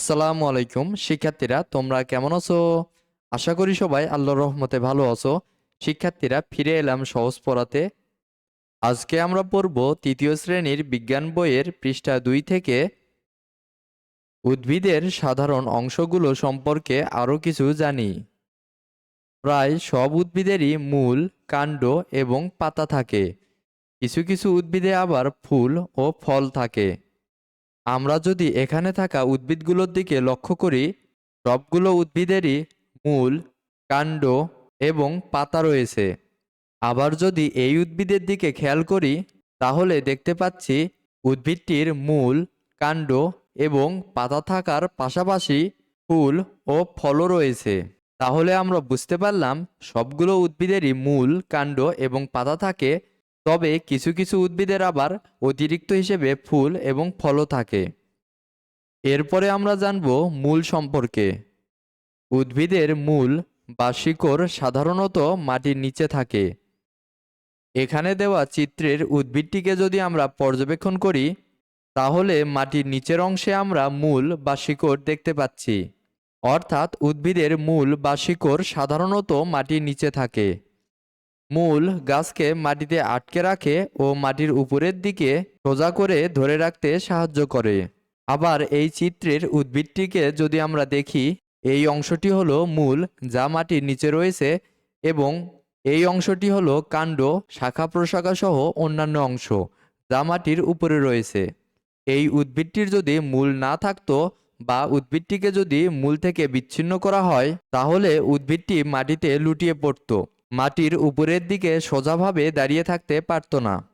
আসসালামু আলাইকুম। শিক্ষার্থীরা, তোমরা কেমন আছো? আশা করি সবাই আল্লাহর রহমতে ভালো আছো। শিক্ষার্থীরা, ফিরে এলাম সহজ পড়াতে। আজকে আমরা পড়ব তৃতীয় শ্রেণির বিজ্ঞান বইয়ের পৃষ্ঠা দুই থেকে। উদ্ভিদের সাধারণ অংশগুলো সম্পর্কে আরও কিছু জানি। প্রায় সব উদ্ভিদেরই মূল, কাণ্ড এবং পাতা থাকে। কিছু কিছু উদ্ভিদে আবার ফুল ও ফল থাকে। আমরা যদি এখানে থাকা উদ্ভিদগুলোর দিকে লক্ষ্য করি, সবগুলো উদ্ভিদেরই মূল, কাণ্ড এবং পাতা রয়েছে। আবার যদি এই উদ্ভিদের দিকে খেয়াল করি, তাহলে দেখতে পাচ্ছি উদ্ভিদটির মূল, কাণ্ড এবং পাতা থাকার পাশাপাশি ফুল ও ফলও রয়েছে। তাহলে আমরা বুঝতে পারলাম সবগুলো উদ্ভিদেরই মূল, কাণ্ড এবং পাতা থাকে তবে কিছু কিছু উদ্ভিদের আবার অতিরিক্ত হিসেবে ফুল এবং ফলও থাকে। এরপরে আমরা জানব মূল সম্পর্কে। উদ্ভিদের মূল বা শিকড় সাধারণত মাটির নিচে থাকে। এখানে দেওয়া চিত্রের উদ্ভিদটিকে যদি আমরা পর্যবেক্ষণ করি, তাহলে মাটির নিচের অংশে আমরা মূল বা শিকড় দেখতে পাচ্ছি। অর্থাৎ উদ্ভিদের মূল বা শিকড় সাধারণত মাটির নিচে থাকে। মূল গাছকে মাটিতে আটকে রাখে ও মাটির উপরের দিকে সোজা করে ধরে রাখতে সাহায্য করে। আবার এই চিত্রের উদ্ভিদটিকে যদি আমরা দেখি, এই অংশটি হলো মূল যা মাটির নিচে রয়েছে এবং এই অংশটি হলো কাণ্ড, শাখা প্রশাখা সহ অন্যান্য অংশ যা মাটির উপরে রয়েছে। এই উদ্ভিদটির যদি মূল না থাকতো বা উদ্ভিদটিকে যদি মূল থেকে বিচ্ছিন্ন করা হয়, তাহলে উদ্ভিদটি মাটিতে লুটিয়ে পড়তো। মাটির উপরের দিকে সোজাভাবে দাঁড়িয়ে থাকতে পারত না।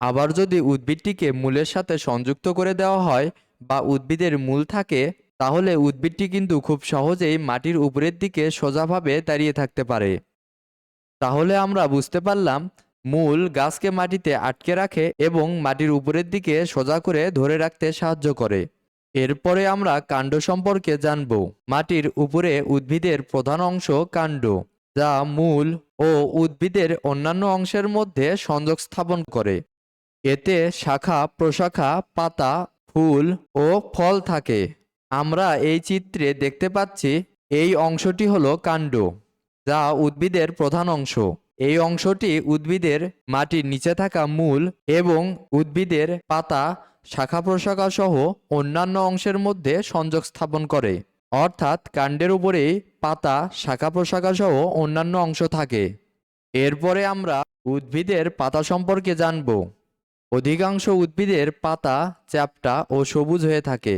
আবার যদি উদ্ভিদটিকে মূলের সাথে সংযুক্ত করে দেওয়া হয় বা উদ্ভিদের মূল থাকে, তাহলে উদ্ভিদটি কিন্তু খুব সহজেই মাটির উপরের দিকে সোজাভাবে দাঁড়িয়ে থাকতে পারে। তাহলে আমরা বুঝতে পারলাম, মূল গাছকে মাটিতে আটকে রাখে এবং মাটির উপরের দিকে সোজা করে ধরে রাখতে সাহায্য করে। এরপরে আমরা কাণ্ড সম্পর্কে জানব। মাটির উপরে উদ্ভিদের প্রধান অংশ কাণ্ড। যা মূল ও উদ্ভিদের অন্যান্য অংশের মধ্যে সংযোগ স্থাপন করে। এতে শাখা, প্রশাখা, পাতা, ফুল ও ফল থাকে। আমরা এই চিত্রে দেখতে পাচ্ছি এই অংশটি হলো কাণ্ড, যা উদ্ভিদের প্রধান অংশ। এই অংশটি উদ্ভিদের মাটির নিচে থাকা মূল এবং উদ্ভিদের পাতা, শাখা, প্রশাখা সহ অন্যান্য অংশের মধ্যে সংযোগ স্থাপন করে। অর্থাৎ কাণ্ডের উপরেই পাতা শাখা প্রশাখা সহ অন্যান্য অংশ থাকে। এরপরে আমরা উদ্ভিদের পাতা সম্পর্কে জানব। অধিকাংশ উদ্ভিদের পাতা চ্যাপ্টা ও সবুজ হয়ে থাকে।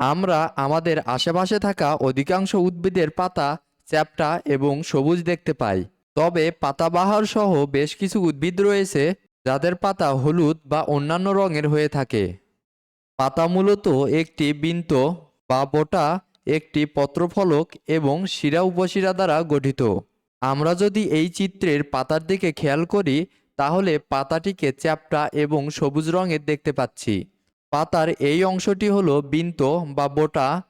আমরা আমাদের আশেপাশে থাকা অধিকাংশ উদ্ভিদের পাতা চ্যাপ্টা এবং সবুজ দেখতে পাই। তবে পাতাবাহার সহ বেশ কিছু উদ্ভিদ রয়েছে যাদের পাতা হলুদ বা অন্যান্য রঙের হয়ে থাকে। পাতা মূলত একটি বিন্ত বা বোটা একটি পত্রফলক এবং শিরা উপশিরা দ্বারা গঠিত। আমরা যদি এই চিত্রের পাতার দিকে খেয়াল করি, তাহলে পাতাটিকে চ্যাপ্টা এবং সবুজ রঙের দেখতে পাচ্ছি। পাতার এই অংশটি হলো বিন্ত বা বোটা।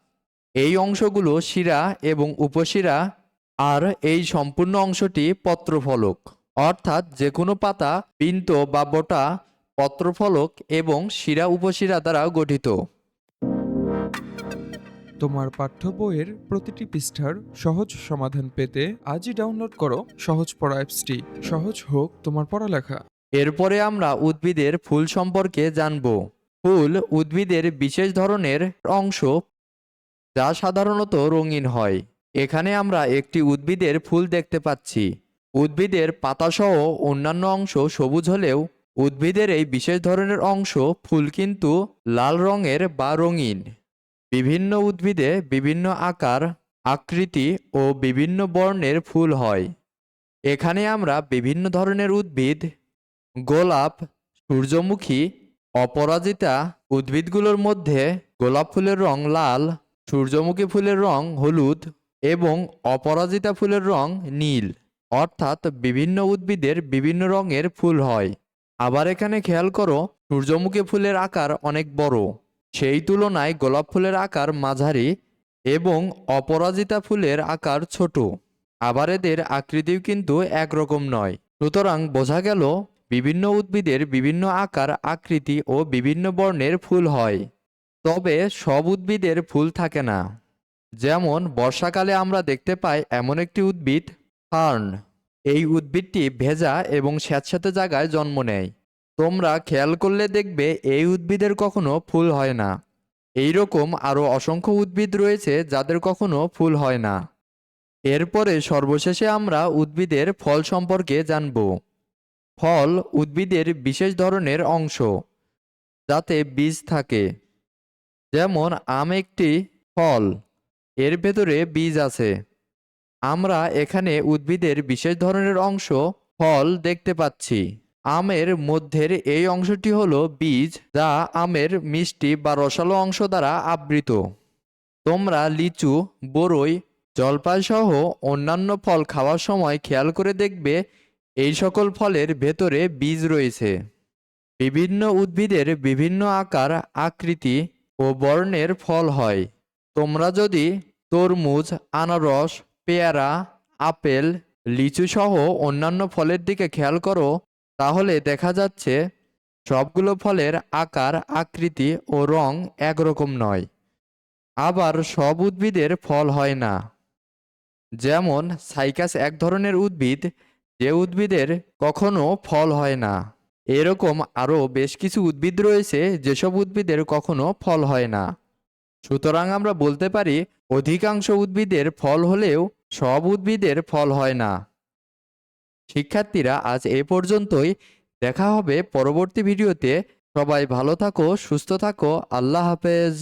এই অংশগুলো শিরা এবং উপশিরা। আর এই সম্পূর্ণ অংশটি পত্রফলক। অর্থাৎ যে কোনো পাতা বিন্ত বা বোটা, পত্রফলক এবং শিরা উপশিরা দ্বারা গঠিত। তোমার পাঠ্য বইয়ের প্রতিটি পৃষ্ঠার সহজ সমাধান পেতে আজই ডাউনলোড করো সহজ পড়া অ্যাপসটি। সহজ হোক তোমার পড়ালেখা। এরপরে আমরা উদ্ভিদের ফুল সম্পর্কে জানব। ফুল উদ্ভিদের বিশেষ ধরনের অংশ যা সাধারণত রঙিন হয়। এখানে আমরা একটি উদ্ভিদের ফুল দেখতে পাচ্ছি। উদ্ভিদের পাতাসহ অন্যান্য অংশ সবুজ হলেও উদ্ভিদের এই বিশেষ ধরনের অংশ ফুল কিন্তু লাল রঙের বা রঙিন। বিভিন্ন উদ্ভিদে বিভিন্ন আকার, আকৃতি ও বিভিন্ন বর্ণের ফুল হয়। এখানে আমরা বিভিন্ন ধরনের উদ্ভিদ, গোলাপ, সূর্যমুখী, অপরাজিতা উদ্ভিদগুলোর মধ্যে গোলাপ ফুলের রং লাল, সূর্যমুখী ফুলের রং হলুদ এবং অপরাজিতা ফুলের রং নীল। অর্থাৎ বিভিন্ন উদ্ভিদের বিভিন্ন রঙের ফুল হয়। আবার এখানে খেয়াল করো, সূর্যমুখী ফুলের আকার অনেক বড়। সেই তুলনায় গোলাপ ফুলের আকার মাঝারি এবং অপরাজিতা ফুলের আকার ছোট। আবার এদের আকৃতিও কিন্তু একরকম নয়। সুতরাং বোঝা গেল, বিভিন্ন উদ্ভিদের বিভিন্ন আকার, আকৃতি ও বিভিন্ন বর্ণের ফুল হয়। তবে সব উদ্ভিদের ফুল থাকে না। যেমন, বর্ষাকালে আমরা দেখতে পাই এমন একটি উদ্ভিদ, ফার্ন। এই উদ্ভিদটি ভেজা এবং স্যাঁতস্যাঁতে জায়গায় জন্ম নেয়। তোমরা খেয়াল করলে দেখবে এই উদ্ভিদের কখনো ফুল হয় না। এই রকম আরও অসংখ্য উদ্ভিদ রয়েছে যাদের কখনো ফুল হয় না। এরপরে সর্বশেষে আমরা উদ্ভিদের ফল সম্পর্কে জানব। ফল উদ্ভিদের বিশেষ ধরনের অংশ, যাতে বীজ থাকে। যেমন আম একটি ফল, এর ভেতরে বীজ আছে। আমরা এখানে উদ্ভিদের বিশেষ ধরনের অংশ ফল দেখতে পাচ্ছি। আমের মধ্যের এই অংশটি হলো বীজ যা আমের মিষ্টি বা রসালো অংশ দ্বারা আবৃত। তোমরা লিচু, বরই জলপাই সহ অন্যান্য ফল খাওয়ার সময় খেয়াল করে দেখবে এই সকল ফলের ভেতরে বীজ রয়েছে। বিভিন্ন উদ্ভিদের বিভিন্ন আকার, আকৃতি ও বর্ণের ফল হয়। তোমরা যদি তরমুজ, আনারস, পেয়ারা, আপেল লিচু সহ অন্যান্য ফলের দিকে খেয়াল করো তাহলে দেখা যাচ্ছে সবগুলো ফলের আকার, আকৃতি ও রং একরকম নয়। আবার সব উদ্ভিদের ফল হয় না। যেমন সাইকাস এক ধরনের উদ্ভিদ, যে উদ্ভিদের কখনো ফল হয় না। এরকম আরও বেশ কিছু উদ্ভিদ রয়েছে যেসব উদ্ভিদের কখনো ফল হয় না। সুতরাং আমরা বলতে পারি, অধিকাংশ উদ্ভিদের ফল হলেও সব উদ্ভিদের ফল হয় না। শিক্ষার্থীরা আজ এ পর্যন্তই। দেখা হবে পরবর্তী ভিডিওতে। সবাই ভালো থাকো, সুস্থ থাকো। আল্লাহ হাফেজ।